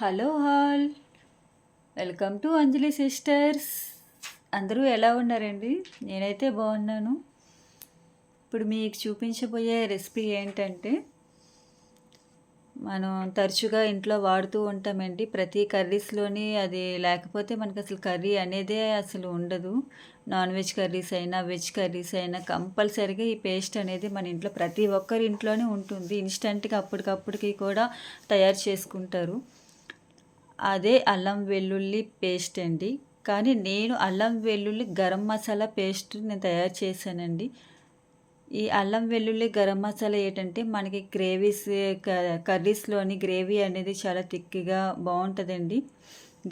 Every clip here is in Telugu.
Hello all welcome to Anjali sisters. అందరూ ఎలా ఉన్నారండి? నేనైతే బాగున్నాను. ఇప్పుడు మీకు చూపించబోయే రెసిపీ ఏంటంటే మనం తరచుగా ఇంట్లో వాడుతూ ఉంటామండి. ప్రతి కర్రీస్లోని అది లేకపోతే మనకు అసలు కర్రీ అనేదే అసలు ఉండదు. నాన్ వెజ్ కర్రీస్ అయినా వెజ్ కర్రీస్ అయినా కంపల్సరీగా ఈ పేస్ట్ అనేది మన ఇంట్లో ప్రతి ఒక్కరి ఇంట్లోనే ఉంటుంది. ఇన్స్టెంట్గా అప్పటికప్పటికి కూడా తయారు చేసుకుంటారు. అదే అల్లం వెల్లుల్లి పేస్ట్ అండి. కానీ నేను అల్లం వెల్లుల్లి గరం మసాలా పేస్ట్ నేను తయారు చేశానండి. ఈ అల్లం వెల్లుల్లి గరం మసాలా ఏంటంటే మనకి గ్రేవీస్ కర్రీస్లోని గ్రేవీ అనేది చాలా థిక్గా బాగుంటుందండి.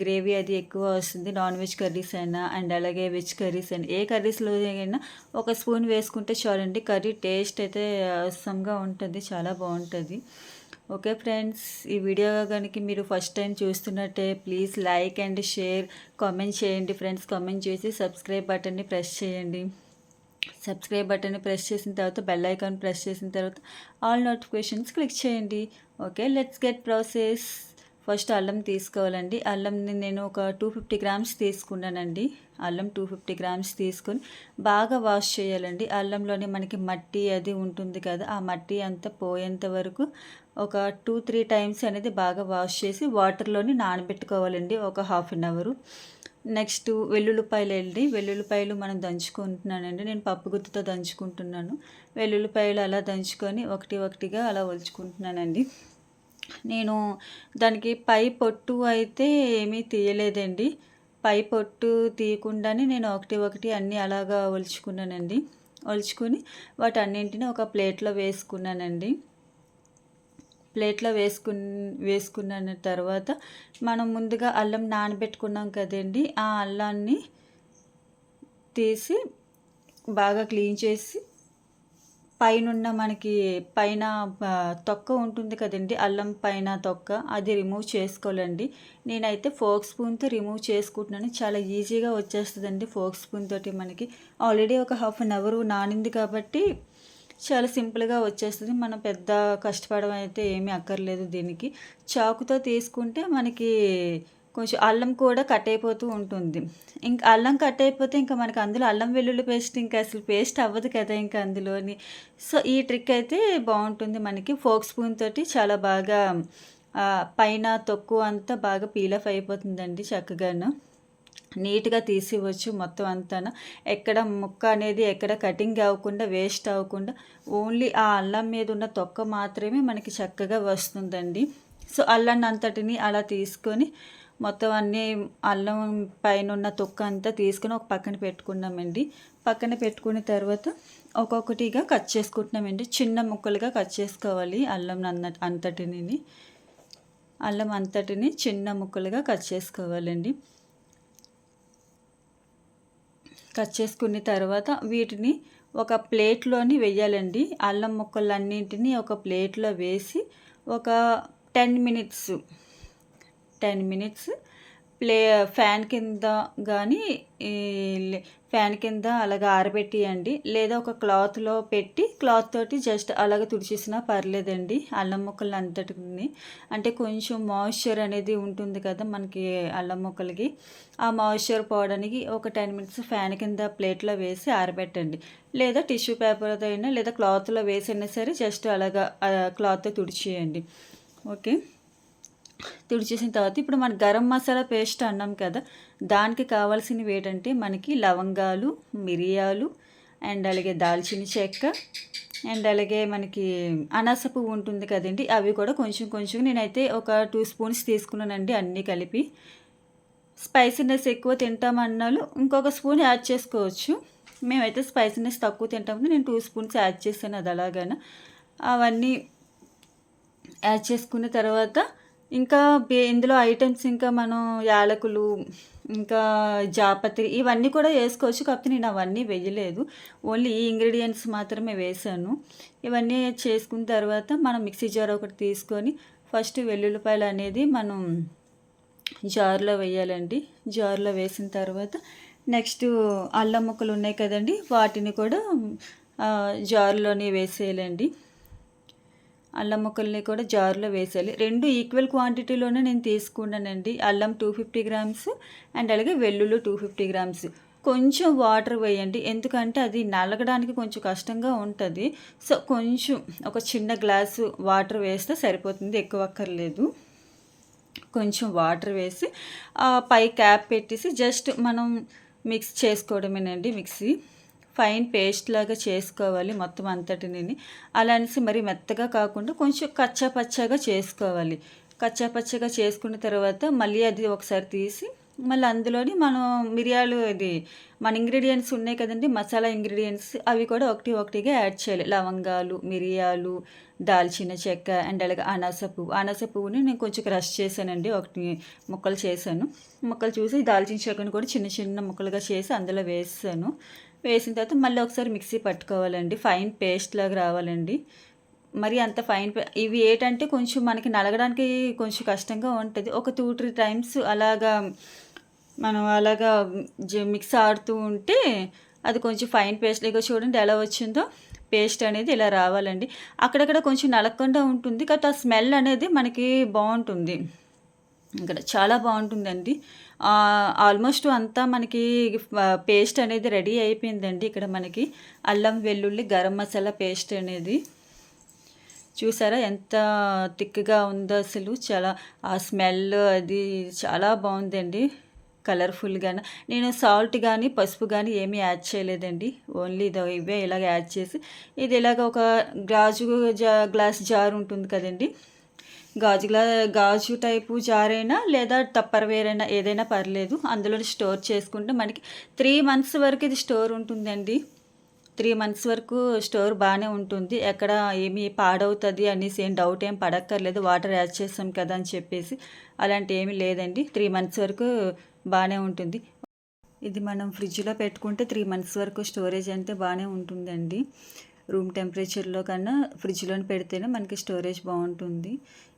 గ్రేవీ అది ఎక్కువ వస్తుంది. నాన్ వెజ్ కర్రీస్ అయినా అండ్ అలాగే వెజ్ కర్రీస్ అయినా. ఏ కర్రీస్లో అయినా ఒక స్పూన్ వేసుకుంటే చాలండి. కర్రీ టేస్ట్ అయితే అవసరంగా ఉంటుంది. చాలా బాగుంటుంది. ఓకే ఫ్రెండ్స్ ఈ వీడియో కనుక మీరు first time చూస్తున్నట్టే please like and share comment చేయండి ఫ్రెండ్స్. కామెంట్ చేసి సబ్స్క్రైబ్ బటన్ని ప్రెస్ చేయండి. సబ్స్క్రైబ్ బటన్ని ప్రెస్ చేసిన తర్వాత బెల్ ఐకాన్ ప్రెస్ చేసిన తర్వాత ఆల్ నోటిఫికేషన్స్ క్లిక్ చేయండి. Okay let's get process. First అల్లం తీసుకోవాలండి. అల్లంని నేను ఒక టూ ఫిఫ్టీ గ్రామ్స్ తీసుకున్నానండి. అల్లం టూ ఫిఫ్టీ గ్రామ్స్ తీసుకొని బాగా వాష్ చేయాలండి. అల్లంలోనే మనకి మట్టి అది ఉంటుంది కదా ఆ మట్టి అంతా పోయేంత వరకు ఒక టూ త్రీ టైమ్స్ అనేది బాగా వాష్ చేసి వాటర్లోని నానబెట్టుకోవాలండి ఒక హాఫ్ అన్ అవరు. నెక్స్ట్ వెల్లుల్లిపాయలు వెళ్ళి వెల్లుల్లిపాయలు మనం దంచుకుంటున్నానండి. నేను పప్పు గుత్తుతో దంచుకుంటున్నాను. వెల్లుల్లిపాయలు అలా దంచుకొని ఒకటి ఒకటిగా అలా ఒలుచుకుంటున్నానండి. నేను దానికి పై పొట్టు అయితే ఏమీ తీయలేదండి. పై పొట్టు తీయకుండానే నేను ఒకటి ఒకటి అన్నీ అలాగా ఒలుచుకున్నానండి. ఒలుచుకుని వాటన్నింటిని ఒక ప్లేట్లో వేసుకున్నానండి. ప్లేట్లో వేసుకున్ వేసుకున్న తర్వాత మనం ముందుగా అల్లం నానబెట్టుకున్నాం కదండి. ఆ అల్లాన్ని తీసి బాగా క్లీన్ చేసి పైనున్న మనకి పైన తొక్క ఉంటుంది కదండి అల్లం పైన తొక్క అది రిమూవ్ చేసుకోవాలండి. నేనైతే ఫోక్ స్పూన్తో రిమూవ్ చేసుకుంటున్నాను. చాలా ఈజీగా వచ్చేస్తుందండి ఫోక్ స్పూన్ తోటి మనకి. ఆల్రెడీ ఒక హాఫ్ అన్ అవర్ నానింది కాబట్టి చాలా సింపుల్గా వచ్చేస్తుంది. మనం పెద్ద కష్టపడడం అయితే ఏమీ అక్కర్లేదు దీనికి. చాకుతో తీసుకుంటే మనకి కొంచెం అల్లం కూడా కట్ అయిపోతూ ఉంటుంది. ఇంకా అల్లం కట్ అయిపోతే ఇంకా మనకి అందులో అల్లం వెల్లుల్లి పేస్ట్ ఇంకా అసలు పేస్ట్ అవ్వదు కదా ఇంకా అందులోని. సో ఈ ట్రిక్ అయితే బాగుంటుంది మనకి. ఫోక్ స్పూన్ తోటి చాలా బాగా పైన తొక్కు అంతా బాగా పీలఫ్ అయిపోతుందండి చక్కగాను. నీట్గా తీసివచ్చు మొత్తం అంతా ఎక్కడ ముక్క అనేది ఎక్కడ కటింగ్ అవ్వకుండా వేస్ట్ అవ్వకుండా ఓన్లీ ఆ అల్లం మీద ఉన్న తొక్క మాత్రమే మనకి చక్కగా వస్తుందండి. సో అల్లం అంతటిని అలా తీసుకొని మొత్తం అన్నీ అల్లం పైన ఉన్న తొక్క అంతా తీసుకొని ఒక పక్కన పెట్టుకున్నామండి. పక్కన పెట్టుకున్న తర్వాత ఒక్కొక్కటిగా కట్ చేసుకుంటున్నామండి. చిన్న ముక్కలుగా కట్ చేసుకోవాలి అల్లం అన్న అంతటిని. అల్లం అంతటిని చిన్న ముక్కలుగా కట్ చేసుకోవాలండి. కట్ చేసుకున్న తర్వాత వీటిని ఒక ప్లేట్లోని వేయాలండి అల్లం ముక్కలన్నింటినీ ఒక ప్లేట్లో వేసి ఒక టెన్ మినిట్స్ టెన్ మినిట్స్. ప్లే ఫ్యాన్ కింద కానీ ఫ్యాన్ కింద అలాగ ఆరబెట్టియండి. లేదా ఒక క్లాత్లో పెట్టి క్లాత్ తోటి జస్ట్ అలాగ తుడిచేసినా పర్లేదండి అల్లం ముక్కలు అంతటిని అంటే కొంచెం మాయిశ్చర్ అనేది ఉంటుంది కదా మనకి అల్లం ముక్కలకి. ఆ మాయిశ్చర్ పోవడానికి ఒక టెన్ మినిట్స్ ఫ్యాన్ కింద ప్లేట్లో వేసి ఆరబెట్టండి. లేదా టిష్యూ పేపర్తో అయినా లేదా క్లాత్లో వేసైనా సరే జస్ట్ అలాగా క్లాత్తో తుడిచేయండి. ఓకే? తుడిచేసిన తర్వాత ఇప్పుడు మన గరం మసాలా పేస్ట్ అన్నాం కదా దానికి కావాల్సినవి ఏంటంటే మనకి లవంగాలు మిరియాలు అండ్ అలాగే దాల్చిన చెక్క అండ్ అలాగే మనకి అనాస పువ్వు ఉంటుంది కదండి అవి కూడా కొంచెం కొంచెం నేనైతే ఒక టూ స్పూన్స్ తీసుకున్నానండి అన్నీ కలిపి. స్పైసీనెస్ ఎక్కువ తింటామన్నాళ్ళు ఇంకొక స్పూన్ యాడ్ చేసుకోవచ్చు. మేమైతే స్పైసీనెస్ తక్కువ తింటామని నేను టూ స్పూన్స్ యాడ్ చేశాను అది అలాగైనా. అవన్నీ యాడ్ చేసుకున్న తర్వాత ఇంకా ఇందులో ఐటమ్స్ ఇంకా మనం యాలకులు ఇంకా జాపత్రి ఇవన్నీ కూడా వేసుకోవచ్చు. కాకపోతే నేను అవన్నీ వేయలేదు. ఓన్లీ ఈ ఇంగ్రీడియంట్స్ మాత్రమే వేసాను. ఇవన్నీ చేసుకున్న తర్వాత మనం మిక్సీ జార్ ఒకటి తీసుకొని ఫస్ట్ వెల్లుల్లిపాయలు అనేది మనం జార్లో వేయాలండి. జార్లో వేసిన తర్వాత నెక్స్ట్ అల్లం ముక్కలు ఉన్నాయి కదండి వాటిని కూడా జార్లోనే వేసేయాలండి. అల్లం ముక్కల్ని కూడా జార్లో వేసేయాలి. రెండు ఈక్వల్ క్వాంటిటీలోనే నేను తీసుకున్నానండి. అల్లం టూ ఫిఫ్టీ గ్రామ్స్ అండ్ అలాగే వెల్లుల్లి టూ ఫిఫ్టీ గ్రామ్స్ కొంచెం వాటర్ వేయండి. ఎందుకంటే అది నలగడానికి కొంచెం కష్టంగా ఉంటుంది. సో కొంచెం ఒక చిన్న గ్లాసు వాటర్ వేస్తే సరిపోతుంది. ఎక్కువ అక్కర్లేదు. కొంచెం వాటర్ వేసి పై క్యాప్ పెట్టేసి జస్ట్ మనం మిక్స్ చేసుకోవడమేనండి మిక్సీ. ఫైన్ పేస్ట్ లాగా చేసుకోవాలి మొత్తం అంతటిని. అలా అనేసి మరి మెత్తగా కాకుండా కొంచెం కచ్చా పచ్చగా చేసుకోవాలి. కచ్చా పచ్చగా చేసుకున్న తర్వాత మళ్ళీ అది ఒకసారి తీసి మళ్ళీ అందులోని మనం మిరియాలు ఇది మన ఇంగ్రీడియంట్స్ ఉన్నాయి కదండి మసాలా ఇంగ్రీడియంట్స్ అవి కూడా ఒకటి ఒకటిగా యాడ్ చేయాలి. లవంగాలు మిరియాలు దాల్చిన చెక్క అండ్ అలాగే అనాస పువ్వు. అనాస పువ్వుని నేను కొంచెం క్రష్ చేశానండి ఒకటి ముక్కలు చేశాను. ముక్కలు చూసి దాల్చిన చెక్కను కూడా చిన్న చిన్న ముక్కలుగా చేసి అందులో వేసాను. వేసిన తర్వాత మళ్ళీ ఒకసారి మిక్సీ పట్టుకోవాలండి. ఫైన్ పేస్ట్ లాగా రావాలండి. మరి అంత ఫైన్ ఇవి ఏంటంటే కొంచెం మనకి నలగడానికి కొంచెం కష్టంగా ఉంటుంది. ఒక టూ త్రీ టైమ్స్ అలాగా మనం అలాగా మిక్స్ ఆడుతూ ఉంటే అది కొంచెం ఫైన్ పేస్ట్ ఇక చూడండి ఎలా వచ్చిందో. పేస్ట్ అనేది ఇలా రావాలండి. అక్కడక్కడ కొంచెం నలగకుండా ఉంటుంది. కాబట్టి ఆ స్మెల్ అనేది మనకి బాగుంటుంది. ఇక్కడ చాలా బాగుంటుందండి. ఆల్మోస్ట్ అంతా మనకి పేస్ట్ అనేది రెడీ అయిపోయిందండి. ఇక్కడ మనకి అల్లం వెల్లుల్లి గరం మసాలా పేస్ట్ అనేది. చూసారా ఎంత థిక్గా ఉందో అసలు. చాలా ఆ స్మెల్ అది చాలా బాగుందండి. కలర్ఫుల్గా నేను సాల్ట్ కానీ పసుపు కానీ ఏమీ యాడ్ చేయలేదండి. ఓన్లీ ఇది ఇవే ఇలాగ యాడ్ చేసి ఇది ఇలాగ ఒక గాజు జా గ్లాస్ జార్ ఉంటుంది కదండి. గాజు గ్లా గాజు టైపు జార్ అయినా లేదా టప్పర్ వేరైనా ఏదైనా పర్లేదు. అందులో స్టోర్ చేసుకుంటే మనకి త్రీ మంత్స్ వరకు ఇది స్టోర్ ఉంటుందండి. త్రీ మంత్స్ వరకు స్టోర్ బాగానే ఉంటుంది. ఎక్కడ ఏమి పాడవుతుంది అనేసి ఏం డౌట్ ఏం పడక్కర్లేదు. వాటర్ యాడ్ చేస్తాం కదా అని చెప్పేసి అలాంటి ఏమీ లేదండి. త్రీ మంత్స్ వరకు బాగానే ఉంటుంది. ఇది మనం ఫ్రిడ్జ్లో పెట్టుకుంటే త్రీ మంత్స్ వరకు స్టోరేజ్ అంటే బాగానే ఉంటుందండి. రూమ్ టెంపరేచర్లో కన్నా ఫ్రిడ్జ్లో పెడితేనే మనకి స్టోరేజ్ బాగుంటుంది.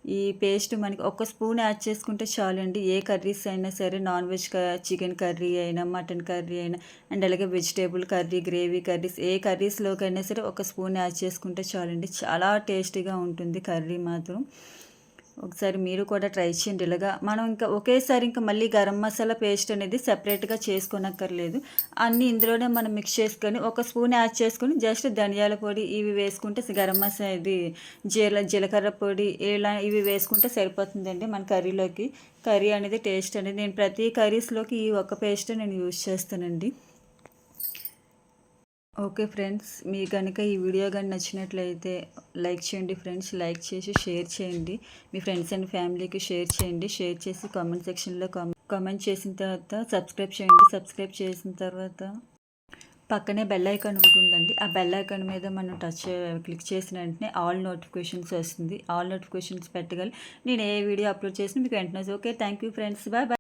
ఈ పేస్ట్ మనకి ఒక స్పూన్ యాడ్ చేసుకుంటే చాలండి. ఏ కర్రీస్ అయినా సరే నాన్ వెజ్ చికెన్ కర్రీ అయినా మటన్ కర్రీ అయినా అండ్ అలాగే వెజిటేబుల్ కర్రీ గ్రేవీ కర్రీస్ ఏ కర్రీస్లోకైనా సరే ఒక స్పూన్ యాడ్ చేసుకుంటే చాలండి. చాలా టేస్టీగా ఉంటుంది కర్రీ మాత్రం. ఒకసారి మీరు కూడా ట్రై చేయండి ఇలాగా. మనం ఇంకా ఒకేసారి ఇంకా మళ్ళీ గరం మసాలా పేస్ట్ అనేది సెపరేట్గా చేసుకోనక్కర్లేదు. అన్నీ ఇందులోనే మనం మిక్స్ చేసుకొని ఒక స్పూన్ యాడ్ చేసుకొని జస్ట్ ధనియాల పొడి ఇవి వేసుకుంటే గరం మసాలా ఇది జీల జీలకర్ర పొడి ఇలా ఇవి వేసుకుంటే సరిపోతుందండి మన కర్రీలోకి. కర్రీ అనేది టేస్ట్ అనేది నేను ప్రతి కర్రీస్లోకి ఈ ఒక పేస్ట్ నేను యూజ్ చేస్తానండి. ఓకే ఫ్రెండ్స్ మీ కనుక ఈ వీడియో కానీ నచ్చినట్లయితే లైక్ చేయండి ఫ్రెండ్స్ లైక్ చేసి షేర్ చేయండి. మీ ఫ్రెండ్స్ అండ్ ఫ్యామిలీకి షేర్ చేయండి. షేర్ చేసి కామెంట్ సెక్షన్లో కామెంట్ చేసిన తర్వాత సబ్స్క్రైబ్ చేయండి. సబ్స్క్రైబ్ చేసిన తర్వాత పక్కనే బెల్ ఐకాన్ ఉంటుందండి. ఆ బెల్ ఐకాన్ మీద మనం టచ్ క్లిక్ చేసిన వెంటనే ఆల్ నోటిఫికేషన్స్ వస్తుంది. ఆల్ నోటిఫికేషన్స్ పెట్టగలి నేను ఏ వీడియో అప్లోడ్ చేసినా మీకు వెంటనే okay thank you friends. Bye bye.